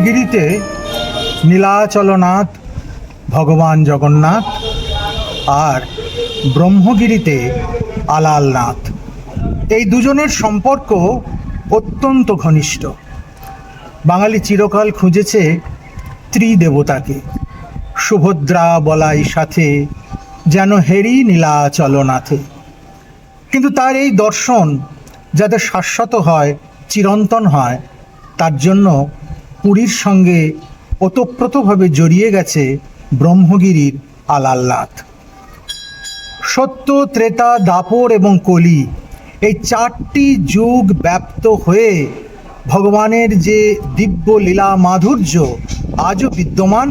নীলগিরিতে নীলাচলনাথ, ভগবান জগন্নাথ আর ব্রহ্মগিরিতে আলালনাথ। এই দুজনের সম্পর্ক অত্যন্ত ঘনিষ্ঠ। বাঙালি চিরকাল খুঁজেছে ত্রিদেবতাকে। সুভদ্রা বলাই সাথে যেন হেরি নীলাচলনাথে। কিন্তু তার এই দর্শন যাতে শাশ্বত হয়, চিরন্তন হয়, তার জন্য পুরীর সঙ্গে ওতপ্রোতভাবে জড়িয়ে গেছে ব্রহ্মগিরির আলাল্লাথ সত্য, ত্রেতা, দাপর এবং কলি এই চারটি যুগ ব্যাপ্ত হয়ে ভগবানের যে দিব্য লীলা মাধুর্য আজও বিদ্যমান,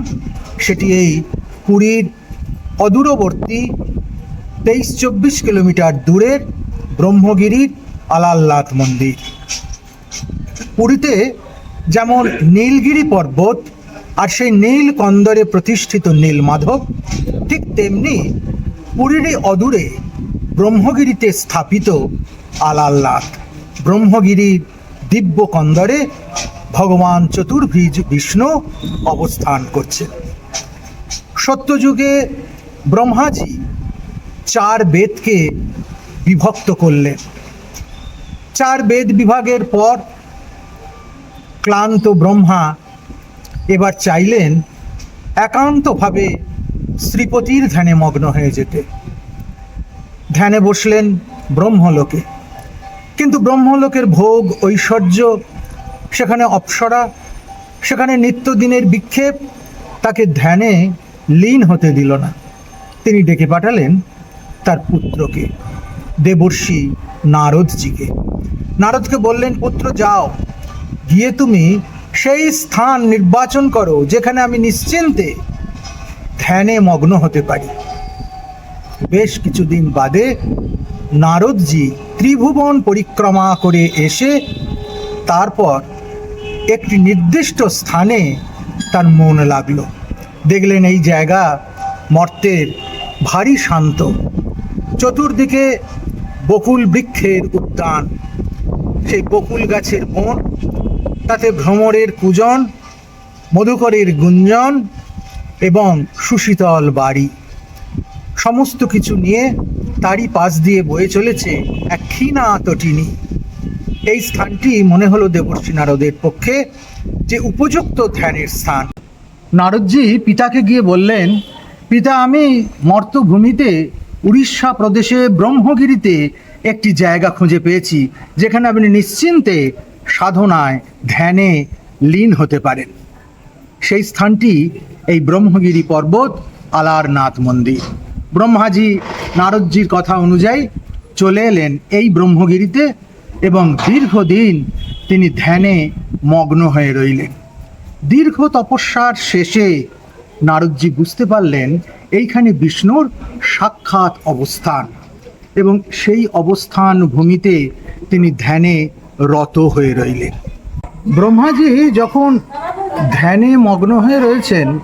সেটি এই পুরীর অদূরবর্তী তেইশ চব্বিশ কিলোমিটার দূরের ব্রহ্মগিরির আলাল্লাথ মন্দির। পুরীতে যেমন নীলগিরি পর্বত আর সেই নীল কন্দরে প্রতিষ্ঠিত নীল মাধব ঠিক তেমনি পুরীরই অদূরে ব্রহ্মগিরিতে স্থাপিত আলাল্লাথ ব্রহ্মগিরির দিব্য কন্দরে ভগবান চতুর্ভুজ বিষ্ণু অবস্থান করছেন। সত্যযুগে ব্রহ্মাজি চার বেদকে বিভক্ত করলেন। চার বেদ বিভাগের পর ক্লান্ত ব্রহ্মা এবার চাইলেন একান্তভাবে শ্রীপতির ধ্যানে মগ্ন হয়ে যেতে। ধ্যানে বসলেন ব্রহ্মলোকে। কিন্তু ব্রহ্মলোকের ভোগ, ঐশ্বর্য, সেখানে অপ্সরা, সেখানে নিত্যদিনের বিক্ষেপ, তাকে ধ্যানে লীন হতে দিল না। তিনি ডেকে পাঠালেন তার পুত্রকে, দেবর্ষি নারদজিকে। নারদকে বললেন, পুত্র, যাও। গিয়ে তুমি সেই স্থান নির্বাচন করো যেখানে আমি নিশ্চিন্তে ধ্যানে মগ্ন হতে পারি। বেশ কিছুদিন বাদে নারদজি ত্রিভুবন পরিক্রমা করে এসে তারপর একটি নির্দিষ্ট স্থানে তার মন লাগল। দেখলেন এই জায়গা মর্তের ভারী শান্ত। চতুর্দিকে বকুল বৃক্ষের উদ্যান। সেই বকুল গাছের বন তাতে ভ্রমরের পূজন মধুকরের গুঞ্জন এবং সুশীতল বাড়ি। সমস্ত কিছু নিয়ে তারই পাশ দিয়ে বয়ে চলেছে এক ক্ষীণা তটিনী এই স্থানটি মনে হলো দেবর্ষী নারদের পক্ষে যে উপযুক্ত ধ্যানের স্থান। নারদজি পিতাকে গিয়ে বললেন, পিতা, আমি মর্তভূমিতে উড়িষ্যা প্রদেশে ব্রহ্মগিরিতে একটি জায়গা খুঁজে পেয়েছি, যেখানে আপনি নিশ্চিন্তে সাধনায়, ধ্যানে লীন হতে পারেন। সেই স্থানটি এই ব্রহ্মগিরি পর্বত আলারনাথ মন্দির। ব্রহ্মাজি নারদজির কথা অনুযায়ী চলে এলেন এই ব্রহ্মগিরিতে এবং দীর্ঘদিন তিনি ধ্যানে মগ্ন হয়ে রইলেন। দীর্ঘ তপস্যার শেষে নারদজি বুঝতে পারলেন এইখানে বিষ্ণুর সাক্ষাৎ অবস্থান এবং সেই অবস্থান ভূমিতে তিনি ধ্যানে রত হয়ে রইলেন। ব্রহ্মাজি যখন ধ্যানে মগ্ন হয়ে রয়েছেন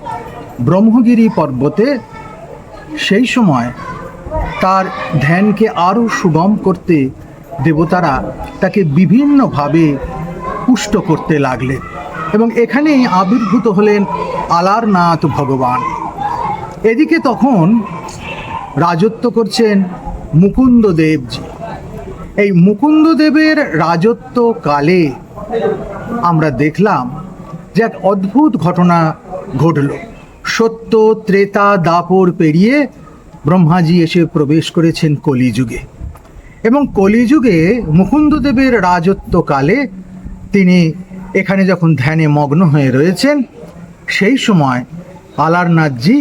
ব্রহ্মগিরি পর্বতে, সেই সময় তার ধ্যানকে আরও সুগম করতে দেবতারা তাকে বিভিন্নভাবে পুষ্ট করতে লাগলেন এবং এখানেই আবির্ভূত হলেন আলারনাথ ভগবান। এদিকে তখন রাজত্ব করছেন মুকুন্দদেবজি। এই মুকুন্দদেবের রাজত্ব কালে আমরা দেখলাম যে এক অদ্ভুত ঘটনা ঘটল। সত্য, ত্রেতা, দাপর পেরিয়ে ব্রহ্মাজি এসে প্রবেশ করেছেন কলিযুগে এবং কলিযুগে মুকুন্দদেবের রাজত্বকালে তিনি এখানে যখন ধ্যানে মগ্ন হয়ে রয়েছেন, সেই সময় আলারনাথজি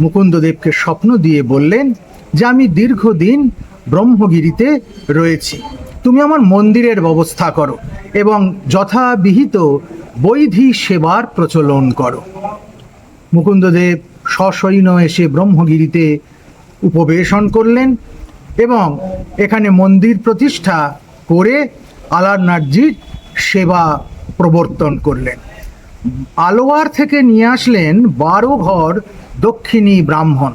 মুকুন্দদেবকে স্বপ্ন দিয়ে বললেন যে, আমি দীর্ঘদিন ব্রহ্মগিরিতে রয়েছি। তুমি আমার মন্দিরের ব্যবস্থা করো এবং যথাবিহিত বৈধি সেবার প্রচলন করো। মুকুন্দদেব সশৈন এসে ব্রহ্মগিরিতে উপবেশন করলেন এবং এখানে মন্দির প্রতিষ্ঠা করে আলারনাথজির সেবা প্রবর্তন করলেন। আলোয়ার থেকে নিয়ে আসলেন বারো ঘর দক্ষিণী ব্রাহ্মণ।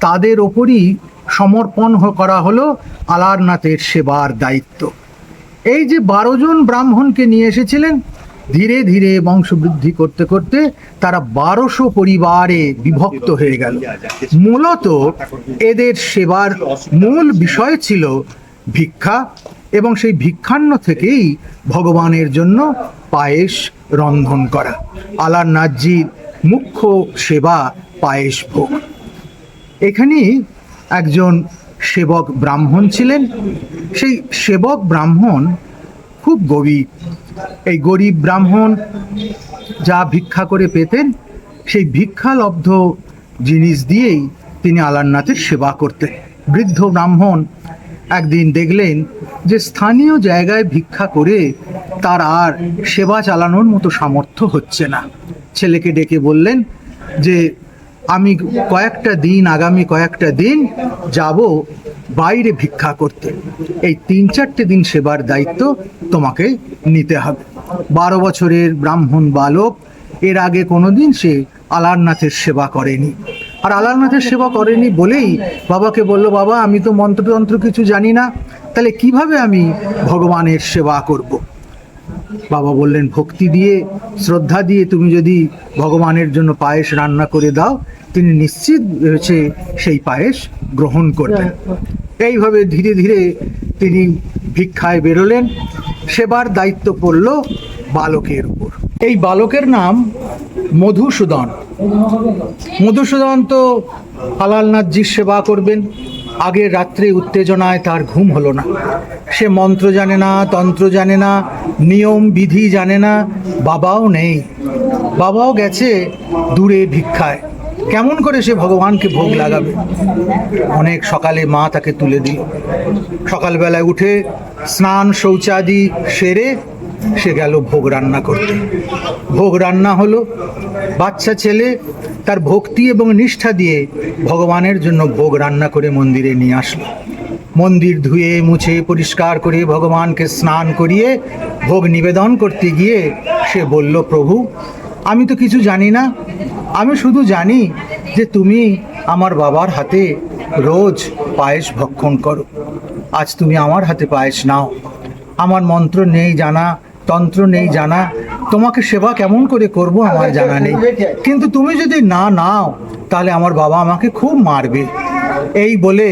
তাদের ওপরই সমর্পণ করা হলো আলারনাথের সেবার দায়িত্ব। এই যে বারো জন ব্রাহ্মণকে নিয়ে এসেছিলেন, ধীরে ধীরে বংশবৃদ্ধি করতে করতে তারা বারোশো পরিবারে বিভক্ত হয়ে গেল। মূলত এদের সেবার মূল বিষয় ছিল ভিক্ষা এবং সেই ভিক্ষান্ন থেকেই ভগবানের জন্য পায়েস রন্ধন করা। আলার নাথজির মুখ্য সেবা পায়েস ভোগ। এখানে একজন সেবক ব্রাহ্মণ ছিলেন। সেই সেবক ব্রাহ্মণ খুব গরিব। এই গরিব ব্রাহ্মণ যা ভিক্ষা করে পেতেন, সেই ভিক্ষালব্ধ জিনিস দিয়েই তিনি আলারনাথের সেবা করতেন। বৃদ্ধ ব্রাহ্মণ একদিন দেখলেন যে স্থানীয় জায়গায় ভিক্ষা করে তার আর সেবা চালানোর মতো সামর্থ্য হচ্ছে না। ছেলেকে ডেকে বললেন যে আমি কয়েকটা দিন, আগামী কয়েকটা দিন যাব বাইরে ভিক্ষা করতে। এই তিন চারটে দিন সেবার দায়িত্ব তোমাকে নিতে হবে। বারো বছরের ব্রাহ্মণ বালক, এর আগে কোনোদিন সে আলারনাথের সেবা করেনি। আর আলারনাথের সেবা করেনি বলেই বাবাকে বলল, বাবা, আমি তো মন্ত্রতন্ত্র কিছু জানি না, তাহলে কীভাবে আমি ভগবানের সেবা করব। বাবা বললেন, ভক্তি দিয়ে, শ্রদ্ধা দিয়ে তুমি যদি ভগবানের জন্য পায়েস রান্না করে দাও, তিনি নিশ্চিত হচ্ছে সেই পায়েস গ্রহণ করবেন। এইভাবে ধীরে ধীরে তিনি ভিক্ষায় বেরোলেন। সেবার দায়িত্ব পড়ল বালকের উপর। এই বালকের নাম মধুসূদন। মধুসূদন তো হালালনাথজির সেবা করবেন। আগের রাত্রে উত্তেজনায় তার ঘুম হলো না। সে মন্ত্র জানে না, তন্ত্র জানে না, নিয়ম, বিধি জানে না, বাবাও নেই। বাবাও গেছে দূরে ভিক্ষায়। কেমন করে সে ভগবানকে ভোগ লাগাবে? অনেক সকালে মা তাকে তুলে দিল। সকালবেলায় উঠে স্নান, শৌচাদি সেরে সে গেল ভোগ রান্না করতে। ভোগ রান্না হলো বাচ্চা ছেলে তার ভক্তি এবং নিষ্ঠা দিয়ে ভগবানের জন্য ভোগ রান্না করে মন্দিরে নিয়ে আসলো। মন্দির ধুয়ে, মুছে, পরিষ্কার করে ভগবানকে স্নান করিয়ে ভোগ নিবেদন করতে গিয়ে সে বলল, প্রভু, আমি তো কিছু জানি না। আমি শুধু জানি যে তুমি আমার বাবার হাতে রোজ পায়েস ভক্ষণ করো। আজ তুমি আমার হাতে পায়েস নাও। আমার মন্ত্র নেই জানা। তন্ত্র নেই, জানা। তোমাকে সেবা কেমন করে করব আমার জানা নেই। কিন্তু তুমি যদি না নাও, তাহলে আমার বাবা আমাকে খুব মারবে। এই বলে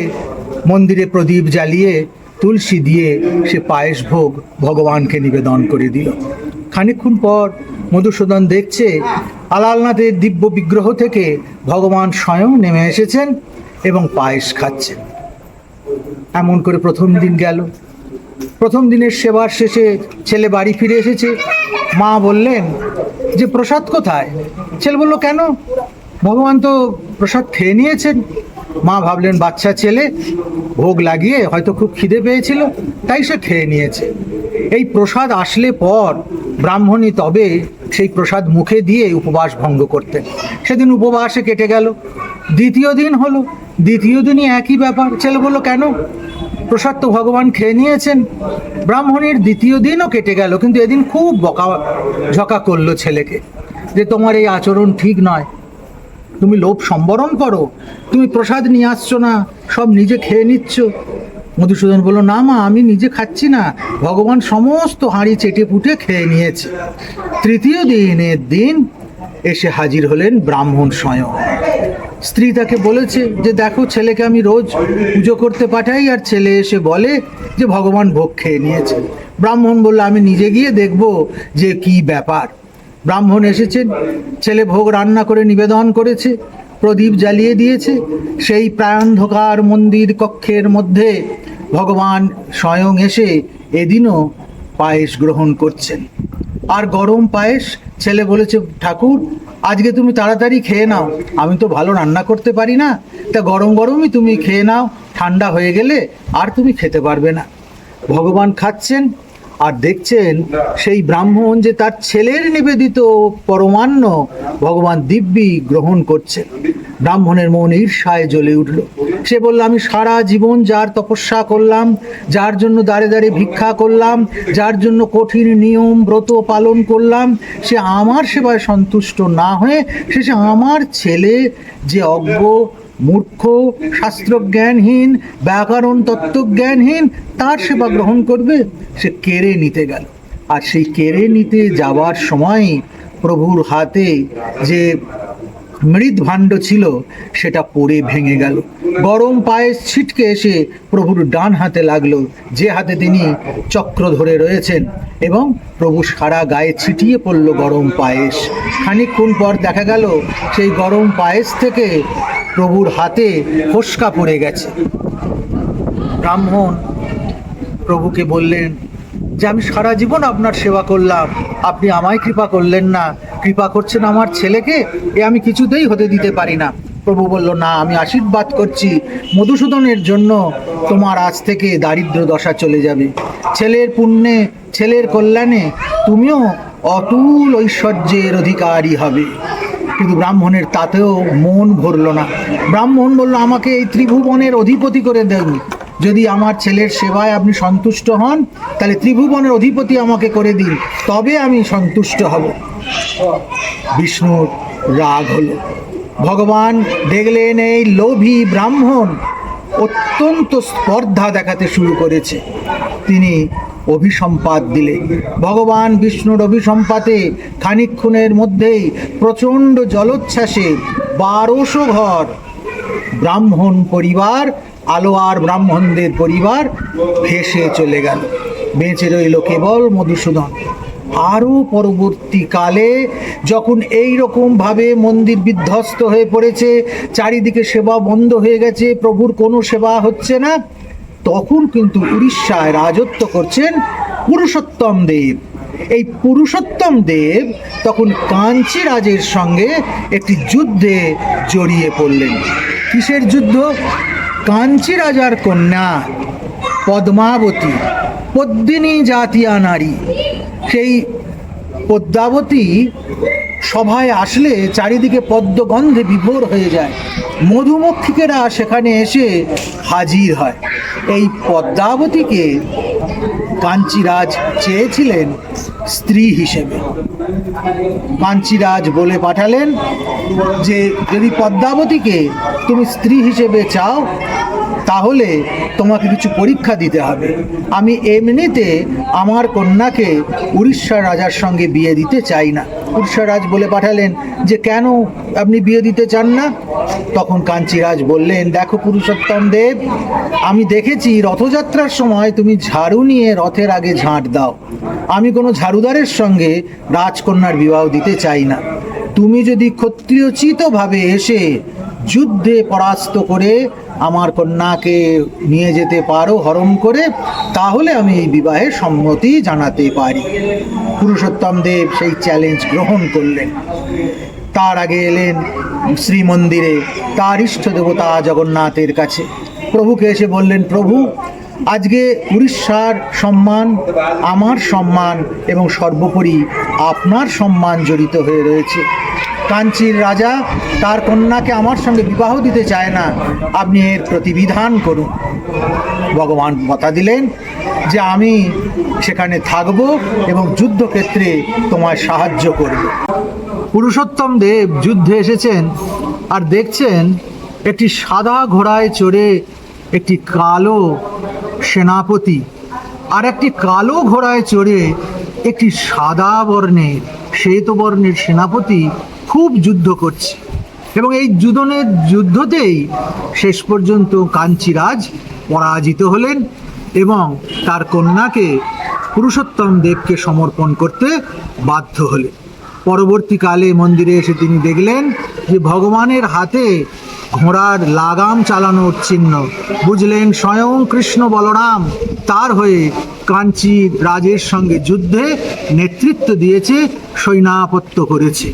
মন্দিরে প্রদীপ জ্বালিয়ে তুলসী দিয়ে সে পায়েস ভোগ ভগবানকে নিবেদন করে দিল। খানিকক্ষণ পর মধুসূদন দেখছে আলালনাথের দিব্য বিগ্রহ থেকে ভগবান স্বয়ং নেমে এসেছেন এবং পায়েস খাচ্ছেন। এমন করে প্রথম দিন গেল। প্রথম দিনের সেবার শেষে ছেলে বাড়ি ফিরে এসেছে। মা বললেন, যে প্রসাদ কোথায়? ছেলে বলল, কেন? ভগবান তো প্রসাদ খেয়ে নিয়েছেন। মা ভাবলেন, বাচ্চা ছেলে, ভোগ লাগিয়ে হয়তো খুব খিদে পেয়েছিল, তাই সে খেয়ে নিয়েছে। এই প্রসাদ আসলে পর ব্রাহ্মণী তবে সেই প্রসাদ মুখে দিয়ে উপবাস ভঙ্গ করতেন। সেদিন উপবাসে কেটে গেল। দ্বিতীয় দিন হলো। দ্বিতীয় দিনই একই ব্যাপার। ছেলে বলল, কেন? প্রসাদ তো ভগবান খেয়ে নিয়েছেন। ব্রাহ্মণের দ্বিতীয় দিনও কেটে গেল, কিন্তু এদিন খুব বকা ঝকা করল ছেলেকে যে তোমার এই আচরণ ঠিক নয়। তুমি লোভ সম্বরণ করো, তুমি প্রসাদ নিয়ে আসছো না, সব নিজে খেয়ে নিচ্ছ। মধুসূদন বলল, না মা, আমি নিজে খাচ্ছি না। ভগবান সমস্ত হাঁড়ি চেটে পুটে খেয়ে নিয়েছে। তৃতীয় দিনের দিন এসে হাজির হলেন ব্রাহ্মণ স্বয়ং। স্ত্রী তাকে বলেছে যে, দেখো, ছেলেকে আমি রোজ পুজো করতে পাঠাই, আর ছেলে এসে বলে যে, ভগবান ভোগ খেয়ে নিয়েছে। ব্রাহ্মণ বলল, আমি নিজে গিয়ে দেখব যে কি ব্যাপার। ব্রাহ্মণ এসেছেন ছেলে ভোগ রান্না করে নিবেদন করেছে, প্রদীপ জ্বালিয়ে দিয়েছে। সেই প্রায়ন্ধকার মন্দির কক্ষের মধ্যে ভগবান স্বয়ং এসে এদিনও পায়েস গ্রহণ করছেন। আর গরম পায়েস, ছেলে বলেছে, ঠাকুর আজকে তুমি তাড়াতাড়ি খেয়ে নাও। আমি তো ভালো রান্না করতে পারি না। তা গরম গরমই তুমি খেয়ে নাও। ঠান্ডা হয়ে গেলে আর তুমি খেতে পারবে না। ভগবান খাচ্ছেন আর দেখছেন সেই ব্রাহ্মণ যে তার ছেলের নিবেদিত পরমান্ন ভগবান দিব্যি গ্রহণ করছে ব্রাহ্মণের মন ঈর্ষায় জ্বলে উঠল। সে বলল, আমি সারা জীবন যার তপস্যা করলাম, যার জন্য দাঁড়ে দাঁড়ে ভিক্ষা করলাম, যার জন্য কঠিন নিয়ম ব্রত পালন করলাম, সে আমার সেবায় সন্তুষ্ট না হয়ে শেষে আমার ছেলে যে অজ্ঞ মূর্খ, শাস্ত্রজ্ঞানহীন, ব্যাকরণ তত্ত্বজ্ঞানহীন, তার সেবা গ্রহণ করবে, সে কেড়ে নিতে গেল। আর সেই কেড়ে নিতে যাওয়ার সময় প্রভুর হাতে যে মৃৎ ভাণ্ড ছিল, সেটা পড়ে ভেঙে গেল। গরম পায়েস ছিটকে এসে প্রভুর ডান হাতে লাগল, যে হাতে তিনি চক্র ধরে রয়েছেন এবং প্রভু সারা গায়ে ছিটিয়ে পড়ল গরম পায়েস। খানিকক্ষণ পর দেখা গেল, সেই গরম পায়েস থেকে প্রভুর হাতে ফোসকা পড়ে গেছে। ব্রাহ্মণ প্রভুকে বললেন, যে আমি সারা জীবন আপনার সেবা করলাম, আপনি আমায় কৃপা করলেন না। কৃপা করছেন আমার ছেলেকে, এ আমি কিছুতেই হতে দিতে পারি না। প্রভু বলল, না, আমি আশীর্বাদ করছি মধুসূদনের জন্য। তোমার আজ থেকে দারিদ্র দশা চলে যাবে। ছেলের পুণ্যে, ছেলের কল্যাণে তুমিও অতুল ঐশ্বর্যের অধিকারী হবে। কিন্তু ব্রাহ্মণের তাতেও মন ভরল না। ব্রাহ্মণ বলল, আমাকে এই ত্রিভুবনের অধিপতি করে দেন। যদি আমার ছেলের সেবায় আপনি সন্তুষ্ট হন, তাহলে ত্রিভুবনের অধিপতি আমাকে করে দিন। তবে আমি সন্তুষ্ট হব। বিষ্ণুর রাগ হলো। ভগবান দেখলেন এই লোভী ব্রাহ্মণ অত্যন্ত স্পর্ধা দেখাতে শুরু করেছে। তিনি অভিসম্পাদ দিলে। ভগবান বিষ্ণুর অভিসম্পাতে খানিক্ষণের মধ্যেই প্রচণ্ড জলোচ্ছ্বাসে বারোশো ঘর ব্রাহ্মণ পরিবার আলোয়ার ব্রাহ্মণদের পরিবার ভেসে চলে গেল। বেঁচে রইল কেবল মধুসূদন। আরও পরবর্তীকালে যখন এই রকমভাবে মন্দির বিধ্বস্ত হয়ে পড়েছে, চারিদিকে সেবা বন্ধ হয়ে গেছে, প্রভুর কোনো সেবা হচ্ছে না তখন কিন্তু উড়িষ্যায় রাজত্ব করছেন পুরুষোত্তম দেব। এই পুরুষোত্তম দেব তখন কাঞ্চি রাজের সঙ্গে একটি যুদ্ধে জড়িয়ে পড়লেন। কিসের যুদ্ধ? কাঞ্চি রাজার কন্যা, পদ্মাবতী, পদ্মিনী জাতীয় নারী। সেই পদ্মাবতী সভায় আসলে চারিদিকে পদ্মগন্ধে বিভোর হয়ে যায়। মধুমক্ষিকেরা সেখানে এসে হাজির হয়। এই পদ্মাবতীকে কাঞ্চিরাজ চেয়েছিলেন স্ত্রী হিসেবে। কাঞ্চিরাজ বলে পাঠালেন যে, যদি পদ্মাবতীকে তুমি স্ত্রী হিসেবে চাও তাহলে তোমাকে কিছু পরীক্ষা দিতে হবে। আমি এমনিতে আমার কন্যাকে উড়িষ্যার রাজার সঙ্গে বিয়ে দিতে চাই না। উড়িষ্যার রাজ বলে পাঠালেন যে, কেন আপনি বিয়ে দিতে চান না? তখন কাঞ্চিরাজ বললেন, দেখো পুরুষোত্তম দেব, আমি দেখেছি রথযাত্রার সময় তুমি ঝাড়ু নিয়ে রথের আগে ঝাঁট দাও। আমি কোনো ঝাড়ুদারের সঙ্গে রাজকন্যার বিবাহ দিতে চাই না। তুমি যদি ক্ষত্রিয়চিতভাবে এসে যুদ্ধে পরাস্ত করে আমার কন্যাকে নিয়ে যেতে পারো হরণ করে, তাহলে আমি এই বিবাহে সম্মতি জানাতে পারি। পুরুষোত্তম দেব সেই চ্যালেঞ্জ গ্রহণ করলেন। তার আগে এলেন শ্রীমন্দিরে তার ইষ্ট দেবতা জগন্নাথের কাছে। প্রভুকে এসে বললেন, প্রভু, আজকে উড়িষ্যার সম্মান, আমার সম্মান এবং সর্বোপরি আপনার সম্মান জড়িত হয়ে রয়েছে। কাঞ্চির রাজা, তার কন্যাকে আমার সঙ্গে বিবাহ দিতে চায় না। আপনি এর প্রতিবিধান করুন। ভগবান কথা দিলেন যে আমি সেখানে থাকব এবং যুদ্ধক্ষেত্রে তোমায় সাহায্য করব। পুরুষোত্তম দেব যুদ্ধে এসেছেন আর দেখছেন একটি সাদা ঘোড়ায় চড়ে একটি কালো সেনাপতি আর একটি কালো ঘোড়ায় চড়ে একটি সাদা বর্ণের শ্বেত বর্ণের সেনাপতি খুব যুদ্ধ করছে। এবং এই যুদ্ধনের যুদ্ধতেই শেষ পর্যন্ত কাঞ্চিরাজ পরাজিত হলেন এবং তার কন্যাকে পুরুষোত্তম দেবকে সমর্পণ করতে বাধ্য হলেন। পরবর্তীকালে মন্দিরে এসে তিনি দেখলেন যে ভগবানের হাতে ঘোড়ার লাগাম চালানোর চিহ্ন। বুঝলেন স্বয়ং কৃষ্ণ বলরাম তার হয়ে কাঞ্চি রাজের সঙ্গে যুদ্ধে নেতৃত্ব দিয়েছে সৈনাপত্য করেছে।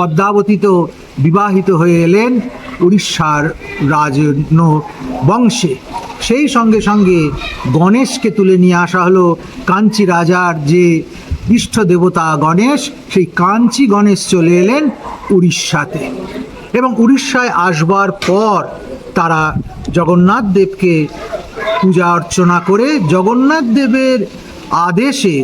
পদ্মাবতী তো বিবাহিত হয়ে এলেন উড়িষ্যার রাজন্য বংশে সেই সঙ্গে সঙ্গে গণেশকে তুলে নিয়ে আসা হলো কাঞ্চি রাজার যে ইষ্ট দেবতা গণেশ, সেই কাঞ্চি গণেশ চলে এলেন উড়িষ্যাতে। এবং উড়িষ্যায় আসবার পর তারা জগন্নাথ দেবকে পূজা অর্চনা করে জগন্নাথ দেবের আদেশে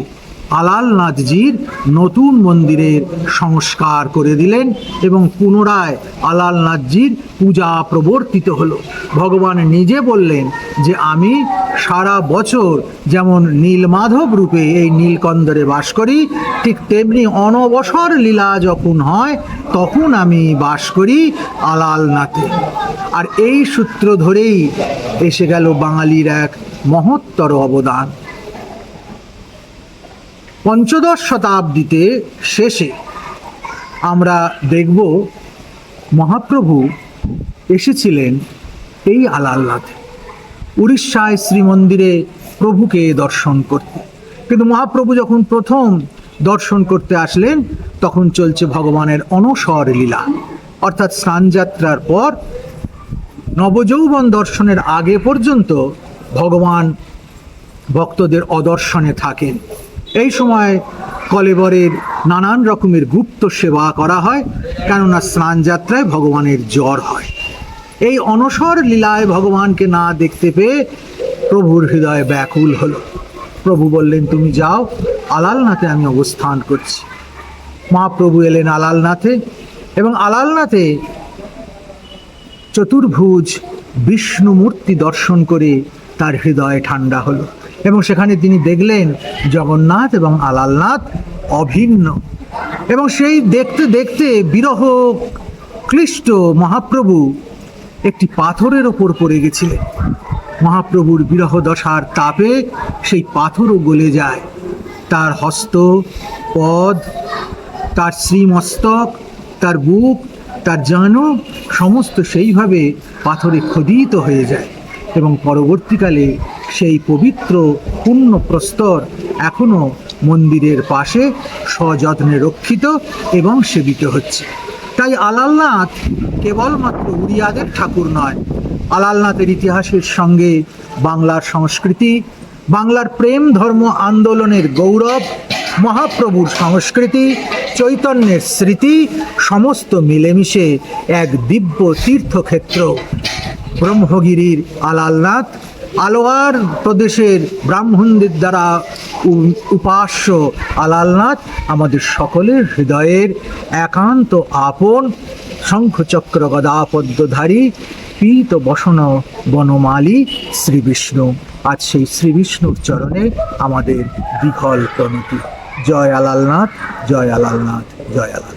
আলালনাথজির নতুন মন্দিরের সংস্কার করে দিলেন এবং পুনরায় আলাল আলালনাথজির পূজা প্রবর্তিত হলো। ভগবান নিজে বললেন যে, আমি সারা বছর যেমন নীলমাধব রূপে এই নীলকন্দরে বাস করি, ঠিক তেমনি অনবসর লীলা যখন হয়, তখন আমি বাস করি আলাল আলালনাথে। আর এই সূত্র ধরেই এসে গেল বাঙালির এক মহত্তর অবদান। পঞ্চদশ শতাব্দীতে শেষে আমরা দেখব মহাপ্রভু এসেছিলেন এই আলালনাথে উড়িষ্যায় শ্রীমন্দিরে প্রভুকে দর্শন করতে। কিন্তু মহাপ্রভু যখন প্রথম দর্শন করতে আসলেন, তখন চলছে ভগবানের অনসর লীলা। অর্থাৎ স্নানযাত্রার পর নবযৌবন দর্শনের আগে পর্যন্ত ভগবান ভক্তদের অদর্শনে থাকেন। এই সময় কলেবরের নানান রকমের গুপ্ত সেবা করা হয়, কেননা স্নান যাত্রায় ভগবানের জ্বর হয়। এই অনসর লীলায় ভগবানকে না দেখতে পেয়ে প্রভুর হৃদয় ব্যাকুল হলো। প্রভু বললেন, তুমি যাও, আলালনাথে আমি অবস্থান করছি। মা প্রভু এলেন আলালনাথে এবং আলালনাথে চতুর্ভুজ বিষ্ণু মূর্তি দর্শন করে তার হৃদয় ঠান্ডা হলো। এবং সেখানে তিনি দেখলেন জগন্নাথ এবং আলালনাথ অভিন্ন। এবং সেই দেখতে দেখতে বিরহ ক্লিষ্ট মহাপ্রভু একটি পাথরের ওপর পড়ে গেছিলেন। মহাপ্রভুর বিরহ দশার তাপে সেই পাথরও গলে যায়। তার হস্ত, পদ, তার শ্রীমস্তক, তার বুক, তার জানো, সমস্ত সেইভাবে পাথরে খোদিত হয়ে যায় এবং পরবর্তীকালে সেই পবিত্র পুণ্য প্রস্তর এখনও মন্দিরের পাশে সযত্নে রক্ষিত এবং সেবিত হচ্ছে। তাই আলালনাথ কেবলমাত্র উড়িয়াদের ঠাকুর নয়, আলালনাথের ইতিহাসের সঙ্গে বাংলার সংস্কৃতি, বাংলার প্রেম ধর্ম আন্দোলনের গৌরব, মহাপ্রভুর সংস্কৃতি, চৈতন্যের স্মৃতি সমস্ত মিলেমিশে এক দিব্য তীর্থক্ষেত্র। ব্রহ্মগিরির আলালনাথ আলোয়ার প্রদেশের ব্রাহ্মণদের দ্বারা উপাস্য আলালনাথ, আমাদের সকলের হৃদয়ের একান্ত আপন শঙ্খচক্র গদা পদ্মধারী পীত বসন বনমালী শ্রী বিষ্ণু। আজ সেই শ্রী বিষ্ণুর চরণে আমাদের বিফল প্রণতি জয় আলালনাথ জয় আলালনাথ জয় আলালনাথ।